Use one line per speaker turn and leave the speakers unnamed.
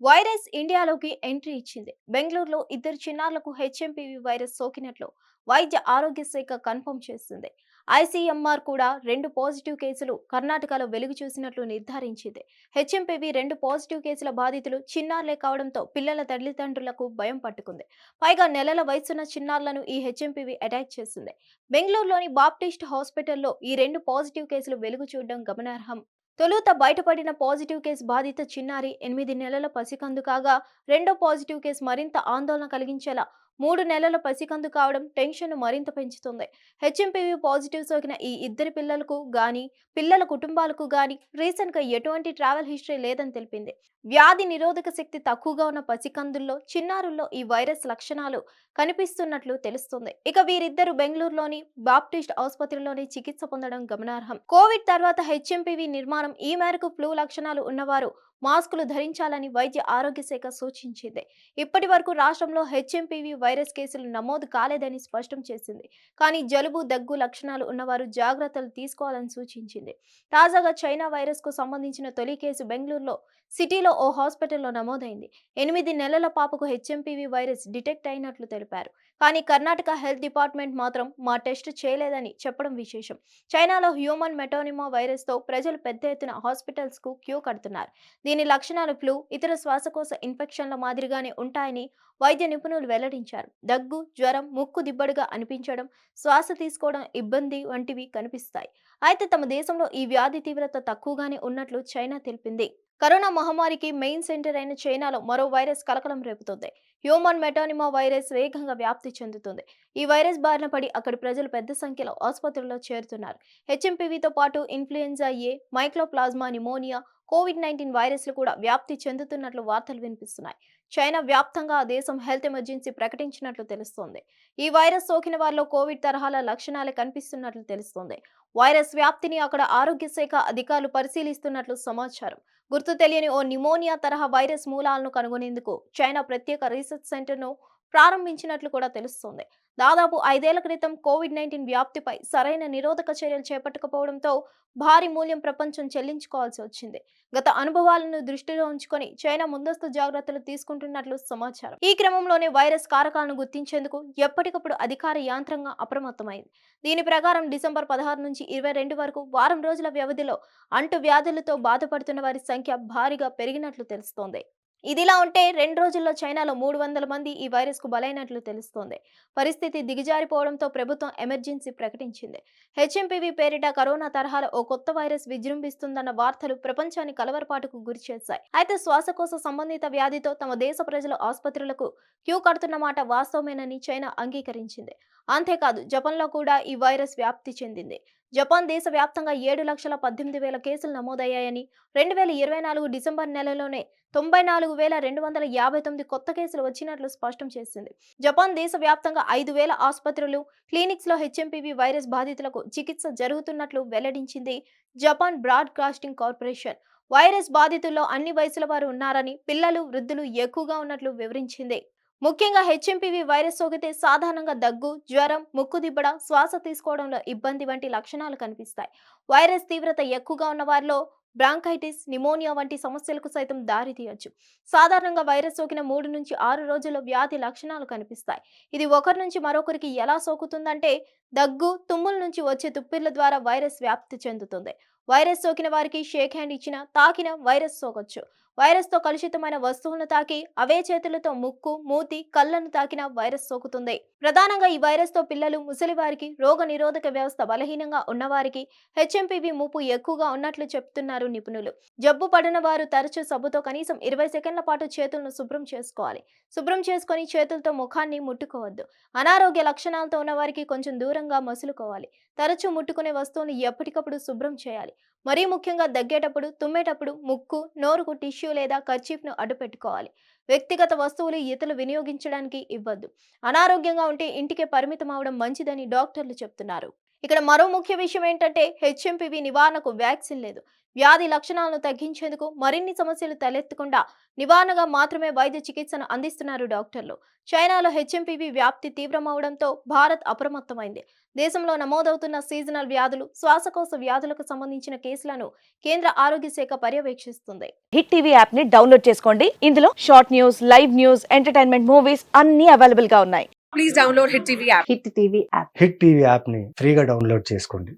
Virus ఇండియాలోకి entry ఇచ్చింది. బెంగళూరులో ఇద్దరు చిన్నారులకు హెచ్ఎంపీవీ వైరస్ సోకినట్లు వైద్య ఆరోగ్య శాఖ కన్ఫర్మ్ చేస్తుంది ఐసీఎంఆర్ కూడా రెండు పాజిటివ్ కేసులు కర్ణాటకలో వెలుగు చూసినట్లు నిర్ధారించింది. హెచ్ఎంపీవీ రెండు పాజిటివ్ కేసుల బాధితులు చిన్నారులే కావడంతో పిల్లల తల్లిదండ్రులకు భయం పట్టుకుంది. పైగా నెలల వయసున్న చిన్నారులను ఈ హెచ్ఎంపీవీ అటాక్ చేస్తుంది బెంగళూరులోని బాప్టిస్ట్ హాస్పిటల్లో ఈ రెండు పాజిటివ్ కేసులు వెలుగు చూడడం గమనార్హం తొలుత బయటపడిన పాజిటివ్ కేసు బాధిత చిన్నారి ఎనిమిది నెలల పసికందు కాగా రెండో పాజిటివ్ కేసు మరింత ఆందోళన కలిగించేలా మూడు నెలల పసికందు కావడం టెన్షన్ మరింత పెంచుతుంది. హెచ్ఎంపీవీ పాజిటివ్ సోకిన ఈ ఇద్దరి పిల్లలకు గాని పిల్లల కుటుంబాలకు గాని రీసెంట్గా ఎటువంటి ట్రావెల్ హిస్టరీ లేదని తెలిపింది. వ్యాధి నిరోధక శక్తి తక్కువగా ఉన్న పసికందుల్లో చిన్నారుల్లో ఈ వైరస్ లక్షణాలు కనిపిస్తున్నట్లు తెలుస్తుంది. ఇక వీరిద్దరు బెంగళూరులోని బాప్టిస్ట్ ఆసుపత్రిలోని చికిత్స పొందడం గమనార్హం. కోవిడ్ తర్వాత హెచ్ఎంపీవీ నిర్మాణం ఈ మేరకు ఫ్లూ లక్షణాలు ఉన్నవారు మాస్కులు ధరించాలని వైద్య ఆరోగ్య శాఖ సూచించింది. ఇప్పటి వరకు రాష్ట్రంలో హెచ్ఎంపీవీ వైరస్ కేసులు నమోదు కాలేదని స్పష్టం చేసింది. కానీ జలుబు దగ్గు లక్షణాలు ఉన్నవారు జాగ్రత్తలు తీసుకోవాలని సూచించింది. తాజాగా చైనా వైరస్కు సంబంధించిన తొలి కేసు బెంగళూరులో సిటీలో ఓ హాస్పిటల్లో నమోదైంది. ఎనిమిది నెలల పాపకు హెచ్ఎంపీవీ వైరస్ డిటెక్ట్ అయినట్లు తెలిపారు. కానీ కర్ణాటక హెల్త్ డిపార్ట్మెంట్ మాత్రం మా టెస్ట్ చేయలేదని చెప్పడం విశేషం. చైనాలో హ్యూమన్ మెటోనిమా వైరస్తో ప్రజలు పెద్ద ఎత్తున హాస్పిటల్స్కు క్యూ కడుతున్నారు. దీని లక్షణాలు ఫ్లూ ఇతర శ్వాసకోశ ఇన్ఫెక్షన్ల మాదిరిగానే ఉంటాయని వైద్య నిపుణులు వెల్లడించారు. దగ్గు జ్వరం ముక్కు దిబ్బడుగా అనిపించడం శ్వాస తీసుకోవడం ఇబ్బంది వంటివి కనిపిస్తాయి. అయితే తమ దేశంలో ఈ వ్యాధి తీవ్రత తక్కువగానే ఉన్నట్లు చైనా తెలిపింది. కరోనా మహమ్మారికి మెయిన్ సెంటర్ అయిన చైనాలో మరో వైరస్ కలకలం రేపుతోంది. హ్యూమన్ మెటానిమా వైరస్ వేగంగా వ్యాప్తి చెందుతుంది. ఈ వైరస్ బారిన పడి అక్కడి ప్రజలు పెద్ద సంఖ్యలో ఆసుపత్రుల్లో చేరుతున్నారు. హెచ్ఎంపీవీతో పాటు influenza A mycoplasma pneumonia covid nineteen వైరస్లు కూడా వ్యాప్తి చెందుతున్నట్లు వార్తలు వినిపిస్తున్నాయి. చైనా వ్యాప్తంగా ఆ దేశం హెల్త్ ఎమర్జెన్సీ ప్రకటించినట్లు తెలుస్తోంది. ఈ వైరస్ సోకిన వారిలో కోవిడ్ తరహాల లక్షణాలే కనిపిస్తున్నట్లు తెలుస్తోంది. వైరస్ వ్యాప్తిని అక్కడ ఆరోగ్య శాఖ అధికారులు పరిశీలిస్తున్నట్లు సమాచారం. గుర్తు తెలియని ఓ నిమోనియా తరహా వైరస్ మూలాలను కనుగొనేందుకు చైనా ప్రత్యేక రీసెర్చ్ సెంటర్ను ప్రారంభించినట్లు కూడా తెలుస్తోంది. దాదాపు ఐదేళ్ళ క్రితం కోవిడ్ నైన్టీన్ వ్యాప్తిపై సరైన నిరోధక చర్యలు చేపట్టకపోవడంతో భారీ మూల్యం ప్రపంచం చెల్లించుకోవాల్సి వచ్చింది. గత అనుభవాలను దృష్టిలో ఉంచుకొని చైనా ముందస్తు జాగ్రత్తలు తీసుకుంటున్నట్లు సమాచారం. ఈ క్రమంలోనే వైరస్ కారకాలను గుర్తించేందుకు ఎప్పటికప్పుడు అధికార యాంత్రంగా అప్రమత్తమైంది. దీని ప్రకారం డిసెంబర్ పదహారు నుంచి ఇరవై రెండు వరకు వారం రోజుల వ్యవధిలో అంటు వ్యాధులతో బాధపడుతున్న వారి సంఖ్య భారీగా పెరిగినట్లు తెలుస్తోంది. ఇదిలా ఉంటే రెండు రోజుల్లో చైనాలో మూడు వందల మంది ఈ వైరస్కు బలైనట్లు తెలుస్తోంది. పరిస్థితి దిగజారిపోవడంతో ప్రభుత్వం ఎమర్జెన్సీ ప్రకటించింది. హెచ్ఎంపీవీ పేరిట కరోనా తరహాలో ఓ కొత్త వైరస్ విజృంభిస్తుందన్న వార్తలు ప్రపంచాన్ని కలవరపాటుకు గురిచేశాయి అయితే శ్వాసకోశ సంబంధిత వ్యాధితో తమ దేశ ప్రజలు ఆసుపత్రులకు క్యూ కడుతున్న మాట వాస్తవమేనని చైనా అంగీకరించింది. అంతేకాదు జపాన్లో కూడా ఈ వైరస్ వ్యాప్తి చెందింది. జపాన్ దేశవ్యాప్తంగా ఏడు లక్షల పద్దెనిమిది వేల కేసులు నమోదయ్యాయని రెండు వేల ఇరవై నాలుగు డిసెంబర్ నెలలోనే తొంభై నాలుగు వేల రెండు వందల యాభై తొమ్మిది కొత్త కేసులు వచ్చినట్లు స్పష్టం చేసింది. జపాన్ దేశవ్యాప్తంగా ఐదు వేల ఆసుపత్రులు క్లినిక్స్లో హెచ్ఎంపీవీ వైరస్ బాధితులకు చికిత్స జరుగుతున్నట్లు వెల్లడించింది జపాన్ బ్రాడ్కాస్టింగ్ కార్పొరేషన్. వైరస్ బాధితుల్లో అన్ని వయసుల వారు ఉన్నారని పిల్లలు వృద్ధులు ఎక్కువగా ఉన్నట్లు వివరించింది. ముఖ్యంగా హెచ్ఎంపీవీ వైరస్ సోకితే సాధారణంగా దగ్గు జ్వరం ముక్కు దిబ్బడ శ్వాస తీసుకోవడంలో ఇబ్బంది వంటి లక్షణాలు కనిపిస్తాయి. వైరస్ తీవ్రత ఎక్కువగా ఉన్న వారిలో బ్రాంకైటిస్ నిమోనియా వంటి సమస్యలకు సైతం దారి తీయొచ్చు. సాధారణంగా వైరస్ సోకిన మూడు నుంచి ఆరు రోజుల్లో వ్యాధి లక్షణాలు కనిపిస్తాయి. ఇది ఒకరి నుంచి మరొకరికి ఎలా సోకుతుందంటే దగ్గు తుమ్ముల నుంచి వచ్చే తుప్పిర్ల ద్వారా వైరస్ వ్యాప్తి చెందుతుంది. వైరస్ సోకిన వారికి షేక్ హ్యాండ్ ఇచ్చిన తాకిన వైరస్ సోకొచ్చు. వైరస్తో కలుషితమైన వస్తువులను తాకి అవే చేతులతో ముక్కు మూతి కళ్ళను తాకిన వైరస్ సోకుతుంది. ప్రధానంగా ఈ వైరస్తో పిల్లలు ముసలివారికి రోగ నిరోధక వ్యవస్థ బలహీనంగా ఉన్నవారికి హెచ్ఎంపీవీ ముప్పు ఎక్కువగా ఉన్నట్లు చెప్తున్నారు నిపుణులు. జబ్బు పడిన వారు తరచూ సబ్బుతో కనీసం ఇరవై సెకండ్ల పాటు చేతులను శుభ్రం చేసుకోవాలి. శుభ్రం చేసుకొని చేతులతో ముఖాన్ని ముట్టుకోవద్దు. అనారోగ్య లక్షణాలతో ఉన్న వారికి కొంచెం దూరంగా మసులుకోవాలి. తరచూ ముట్టుకునే వస్తువును ఎప్పటికప్పుడు శుభ్రం చేయాలి. మరీ ముఖ్యంగా దగ్గేటప్పుడు తుమ్మేటప్పుడు ముక్కు నోరుకు టిష్యూ లేదా కర్చీఫ్ను అడ్డుపెట్టుకోవాలి. వ్యక్తిగత వస్తువులు ఇతరులు వినియోగించడానికి ఇవ్వద్దు. అనారోగ్యంగా ఉంటే ఇంటికే పరిమితం అవడం మంచిదని డాక్టర్లు చెప్తున్నారు. ఇక్కడ మరో ముఖ్య విషయం ఏంటంటే హెచ్ఎంపీవీ నివారణకు వ్యాక్సిన్ లేదు. వ్యాధి లక్షణాలను తగ్గించేందుకు మరిన్ని సమస్యలు తలెత్తకుండా నివారణగా మాత్రమే వైద్య చికిత్సను అందిస్తున్నారు డాక్టర్లు. చైనాలో హెచ్ఎంపీవీ వ్యాప్తి తీవ్రమవడంతో భారత్ అప్రమత్తమైంది. దేశంలో నమోదవుతున్న సీజనల్ వ్యాధులు శ్వాసకోశ వ్యాధులకు సంబంధించిన కేసులను కేంద్ర ఆరోగ్య శాఖ పర్యవేక్షిస్తుంది.
హిట్ టీవీ యాప్ని డౌన్లోడ్ చేసుకోండి. ఇందులో short news live news entertainment movies అన్ని అవైలబుల్గా ఉన్నాయి.
please download Hit TV app.
Hit TV app.
Hit TV యాప్ని ఫ్రీగా డౌన్లోడ్ చేసుకోండి.